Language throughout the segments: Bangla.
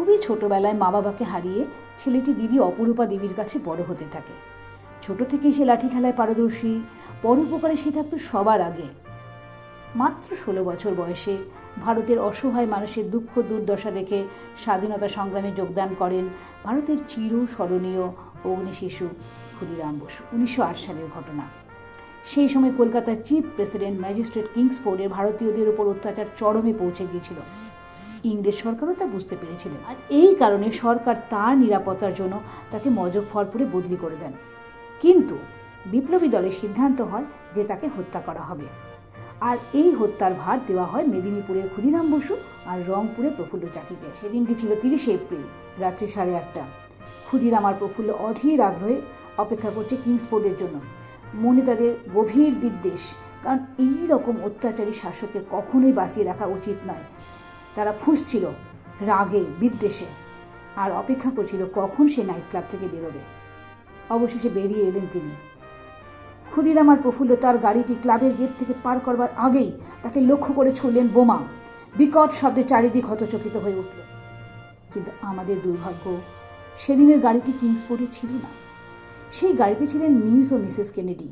খুবই ছোটবেলায় মা বাবাকে হারিয়ে ছেলেটি দিদি অপরূপা দেবীর কাছে বড় হতে থাকে। ছোট থেকেই সে লাঠি খেলায় পারদর্শী পরোপকারে সে থাকতো সবার আগে। মাত্র ষোলো বছর বয়সে ভারতের অসহায় মানুষের দুঃখ দুর্দশা দেখে স্বাধীনতা সংগ্রামে যোগদান করেন ভারতের চির স্মরণীয় অগ্নিশিশু ক্ষুদিরাম বসু, উনিশশো আট সালের ঘটনা। সেই সময় কলকাতার চিফ প্রেসিডেন্ট ম্যাজিস্ট্রেট কিংসফোর্ডের ভারতীয়দের উপর অত্যাচার চরমে পৌঁছে গিয়েছিল। ইংরেজ সরকারও তা বুঝতে পেরেছিলেন। আর এই কারণে সরকার তার নিরাপত্তার জন্য তাকে মজফরপুরে বদলি করে দেন। কিন্তু বিপ্লবী দলের সিদ্ধান্ত হয় যে তাকে হত্যা করা হবে। আর এই হত্যার ভার দেওয়া হয় মেদিনীপুরের ক্ষুদিরাম বসু আর রংপুরে প্রফুল্ল চাকিকে। সেদিনটি ছিল তিরিশে এপ্রিল, রাত্রি সাড়ে আটটা। ক্ষুদিরাম আর প্রফুল্ল অধীর আগ্রহে অপেক্ষা করছে কিংসফোর্ডের জন্য। মনে তাদের গভীর বিদ্বেষ, কারণ এই রকম অত্যাচারী শাসককে কখনোই বাঁচিয়ে রাখা উচিত নয়। তারা ফুঁসছিল রাগে, বিদ্বেষে। আর অপেক্ষা করছিল কখন সে নাইট ক্লাব থেকে বেরোবে। অবশেষে বেরিয়ে এলেন তিনি। ক্ষুদিরাম আর প্রফুল্ল তার গাড়িটি ক্লাবের গেট থেকে পার করবার আগেই তাকে লক্ষ্য করে ছুড়লেন বোমা। বিকট শব্দে চারিদিক হতচকিত হয়ে উঠল। কিন্তু আমাদের দুর্ভাগ্য, সেদিনের গাড়িটি কিংসপোর্টে ছিল না। সেই গাড়িতে ছিলেন মিস ও মিসেস কেনেডি।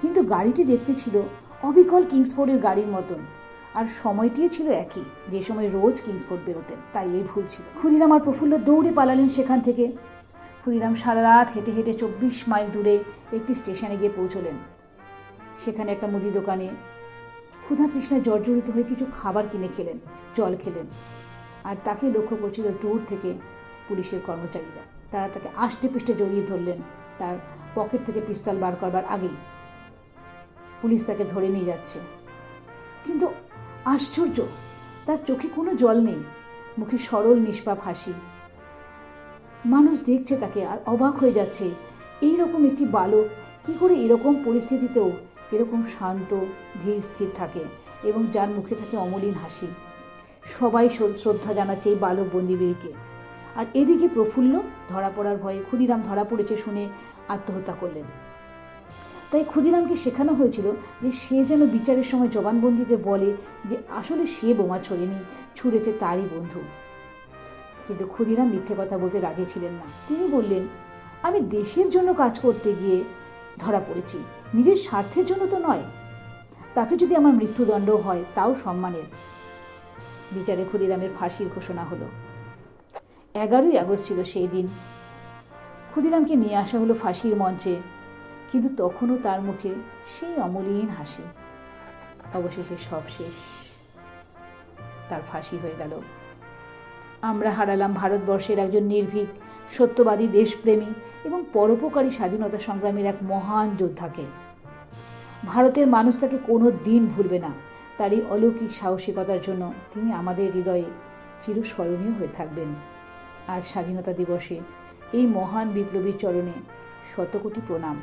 কিন্তু গাড়িটি দেখতে ছিল অবিকল কিংসফোর্ডের গাড়ির মতন। আর সময়টিও ছিল একই। যে সময় রোজ কিংসফোর্ড বেরোতেন, তাই এই ভুল ছিল। ক্ষুদিরাম আর প্রফুল্ল দৌড়ে পালালেন সেখান থেকে। ক্ষুদিরাম সারা রাত হেঁটে হেঁটে চব্বিশ মাইল দূরে একটি স্টেশনে গিয়ে পৌঁছলেন। সেখানে একটা মুদি দোকানে ক্ষুধা তৃষ্ণায় জর্জরিত হয়ে কিছু খাবার কিনে খেলেন, জল খেলেন। আর তাকে লক্ষ্য করছিল দূর থেকে পুলিশের কর্মচারীরা। তারা তাকে আষ্টে পৃষ্ঠে জড়িয়ে ধরলেন, তার পকেট থেকে পিস্তল বার করবার আগেই। পুলিশ তাকে ধরে নিয়ে যাচ্ছে। কিন্তু আশ্চর্য, তার চোখে কোনো জল নেই, মুখে সরল নিষ্পাপ হাসি। মানুষ দেখছে তাকে আর অবাক হয়ে যাচ্ছে এই রকম একটি বালক কি করে এরকম পরিস্থিতিতেও এরকম শান্ত, ধীর, স্থির থাকে এবং যার মুখে থাকে অমলিন হাসি। সবাই শ্রদ্ধা জানাচ্ছে এই বালক বন্দিবীরকে। আর এদিকে প্রফুল্ল ধরা পড়ার ভয়ে ক্ষুদিরাম ধরা পড়েছে শুনে আত্মহত্যা করলেন। তাই ক্ষুদিরামকে শেখানো হয়েছিল যে সে যেন বিচারের সময় জবানবন্দিতে বলে যে আসলে সে বোমা ছড়েনি, ছুঁড়েছে তারই বন্ধু। কিন্তু ক্ষুদিরাম মিথ্যে কথা বলতে রাজি ছিলেন না। তিনি বললেন, আমি দেশের জন্য কাজ করতে গিয়ে ধরা পড়েছি। নিজের স্বার্থের জন্য তো নয়। তাতে যদি আমার মৃত্যুদণ্ড হয়, তাও সম্মানের। বিচারে ক্ষুদিরামের ফাঁসির ঘোষণা হলো। এগারোই আগস্ট ছিল সেই দিন। ক্ষুদিরামকে নিয়ে আসা হলো ফাঁসির মঞ্চে। কিন্তু তখনও তার মুখে সেই অমলিন হাসি। অবশেষে সব শেষ। তার ফাঁসি হয়ে গেল। আমরা হারালাম ভারতবর্ষের একজন নির্ভীক, সত্যবাদী দেশপ্রেমী এবং পরোপকারী স্বাধীনতা সংগ্রামীর এক মহান যোদ্ধাকে। ভারতের মানুষ তাকে কোনো দিন ভুলবে না। তার এই অলৌকিক সাহসিকতার জন্য তিনি আমাদের হৃদয়ে চিরস্মরণীয় হয়ে থাকবেন। আজ স্বাধীনতা দিবসে এই মহান বিপ্লবীর চরণে শতকোটি প্রণাম।